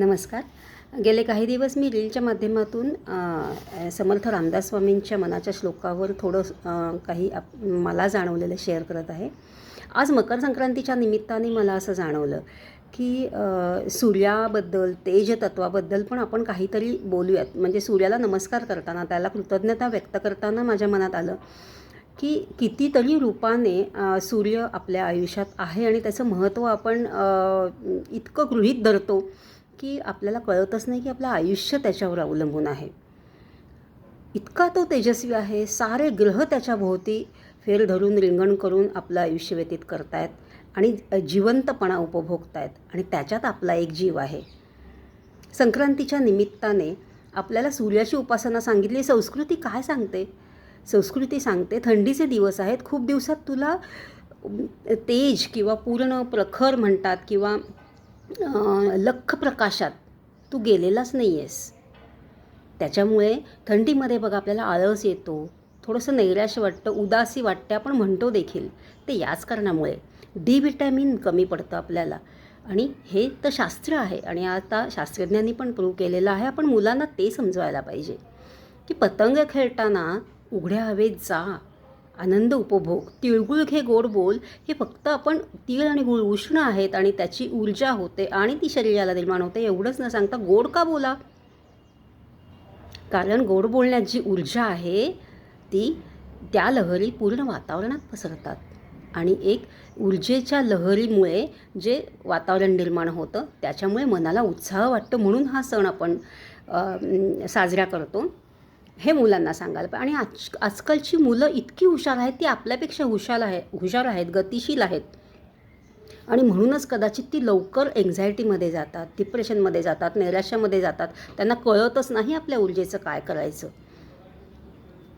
नमस्कार. गेले काही दिवस मी रीलच्या माध्यमातून समर्थ रामदास स्वामींच्या मनाच्या श्लोकावर थोडं काही आप मला जाणवलेलं शेअर करत आहे. आज मकर संक्रांतीच्या निमित्ताने मला असं जाणवलं की सूर्याबद्दल तेज तत्वाबद्दल पण आपण काहीतरी बोलूयात. म्हणजे सूर्याला नमस्कार करताना त्याला कृतज्ञता व्यक्त करताना माझ्या मनात आलं की कितीतरी रूपाने सूर्य आपल्या आयुष्यात आहे आणि त्याचं महत्त्व आपण इतकं गृहीत धरतो. की आपल्याला कळतच नाही की आपलं आयुष्य त्याच्यावर अवलंबून आहे. इतका तो तेजस्वी आहे सारे ग्रह त्याच्याभोवती फेर धरून रिंगण करून आपलं आयुष्य व्यतीत करतायत आणि जिवंतपणा उपभोगतायत आणि त्याच्यात आपला एक जीव आहे. संक्रांतीच्या निमित्ताने आपल्याला सूर्याची उपासना सांगितली. संस्कृती काय सांगते? संस्कृती सांगते थंडीचे दिवस आहेत. खूप दिवसात तुला तेज किंवा पूर्ण प्रखर म्हणतात किंवा लख्ख प्रकाशात. तू गेलेलाच नाही आहेस त्याच्यामुळे थंडीमध्ये बघा आपल्याला आळस येतो. थोडंसं नैराश्य वाटतं उदासी वाटते आपण म्हणतो देखील. ते याच कारणामुळे. डी व्हिटॅमिन कमी पडतं आपल्याला. आणि हे तर शास्त्र आहे आणि आता शास्त्रज्ञांनी पण प्रूव्ह केलेलं आहे. आपण मुलांना ते समजवायला पाहिजे. की पतंग खेळताना उघड्या हवेत जा. आनंद उपभोग. तिळगुळ घे गोड बोल. हे फक्त आपण तीळ आणि गुळ उष्ण आहेत आणि त्याची ऊर्जा होते आणि ती शरीराला निर्माण होते. एवढंच न सांगता गोड का बोला? कारण गोड बोलण्यात जी ऊर्जा आहे ती त्या लहरी पूर्ण वातावरणात पसरतात. आणि एक ऊर्जेच्या लहरीमुळे जे वातावरण निर्माण होतं त्याच्यामुळे मनाला उत्साह वाटतो. म्हणून हा सण आपण साजरा करतो. हे मुलांना सांगायला पाहिजे. आणि आज आजकालची मुलं इतकी हुशार आहेत ती आपल्यापेक्षा हुशार आहे हुशार आहेत गतिशील आहेत. आणि म्हणूनच कदाचित ती लवकर एन्झायटीमध्ये जातात डिप्रेशनमध्ये जातात नैराश्यामध्ये जातात. त्यांना कळतच नाही आपल्या ऊर्जेचं काय करायचं.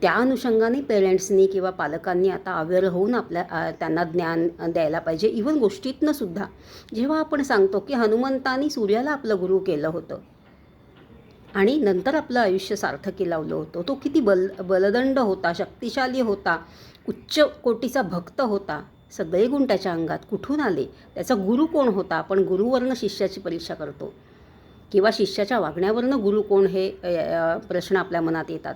त्या अनुषंगाने पेरेंट्सनी किंवा पालकांनी आता अवेअर होऊन आपल्या त्यांना ज्ञान द्यायला पाहिजे. इवन गोष्टीतनं सुद्धा. जेव्हा आपण सांगतो की हनुमंतानी सूर्याला आपलं गुरु केलं होतं आणि नंतर आपलं आयुष्य सार्थकी लावलं होतं. तो किती बल बलदंड होता शक्तिशाली होता उच्च कोटीचा भक्त होता. सगळे गुण त्याच्या अंगात कुठून आले? त्याचा गुरु कोण होता? आपण गुरुवरनं शिष्याची परीक्षा करतो. किंवा शिष्याच्या वागण्यावरनं गुरु कोण हे प्रश्न आपल्या मनात येतात.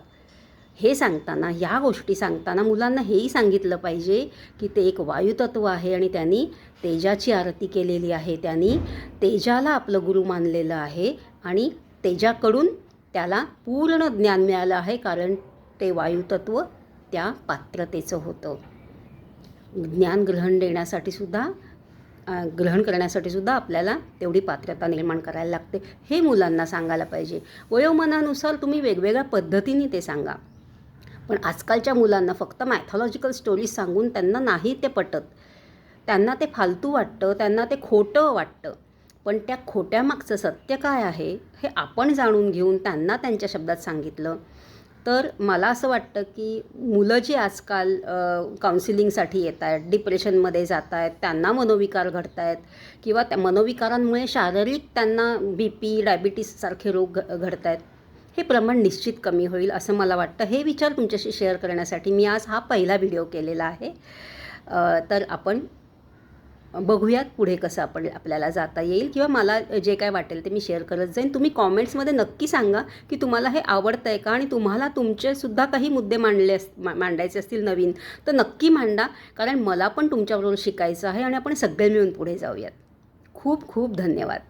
हे सांगताना ह्या गोष्टी सांगताना मुलांना हेही सांगितलं पाहिजे की ते एक वायुतत्व आहे आणि त्यांनी तेजाची आरती केलेली आहे. त्यांनी तेजाला आपलं गुरु मानलेलं आहे आणि तेजाकडून त्याला पूर्ण ज्ञान मिळालं आहे कारण ते वायुतत्व त्या पात्रतेचं होतं. ज्ञान ग्रहण देण्यासाठी सुद्धा ग्रहण करण्यासाठी सुद्धा आपल्याला तेवढी पात्रता निर्माण करायला लागते. हे मुलांना सांगायला पाहिजे. वयोमानानुसार तुम्ही वेगवेगळ्या पद्धतीने ते सांगा. पण आजकालच्या मुलांना फक्त मॅथॉलॉजिकल स्टोरीज सांगून त्यांना नाही ते पटत. त्यांना ते फालतू वाटतं त्यांना ते खोटं वाटतं. पण त्या खोट्यामागचं सत्य काय आहे हे आपण जाणून घेऊन त्यांना त्यांच्या शब्दात सांगितलं. तर मला असं वाटतं की मुलं जी आजकाल काउन्सिलिंगसाठी येत आहेत डिप्रेशनमध्ये जात आहेत त्यांना मनोविकार घडत आहेत किंवा त्या मनोविकारांमुळे शारीरिक त्यांना बी पी डायबिटीससारखे रोग घ घडत आहेत हे प्रमाण निश्चित कमी होईल असं मला वाटतं. हे विचार तुमच्याशी शेअर करण्यासाठी मी आज हा पहिला व्हिडिओ केलेला आहे. तर आपण बघूयात पुढे कसं आपण आपल्याला जाता येईल. किंवा मला जे काय वाटेल ते मी शेअर करत जाईन. तुम्ही कॉमेंट्समध्ये नक्की सांगा की तुम्हाला हे आवडतं आहे का? आणि तुम्हाला तुमचेसुद्धा काही मुद्दे मांडले अस मा- मांडायचे असतील नवीन तर नक्की मांडा. कारण मला पण तुमच्याबरोबर शिकायचं आहे आणि आपण सगळे मिळून पुढे जाऊयात. खूप खूप धन्यवाद.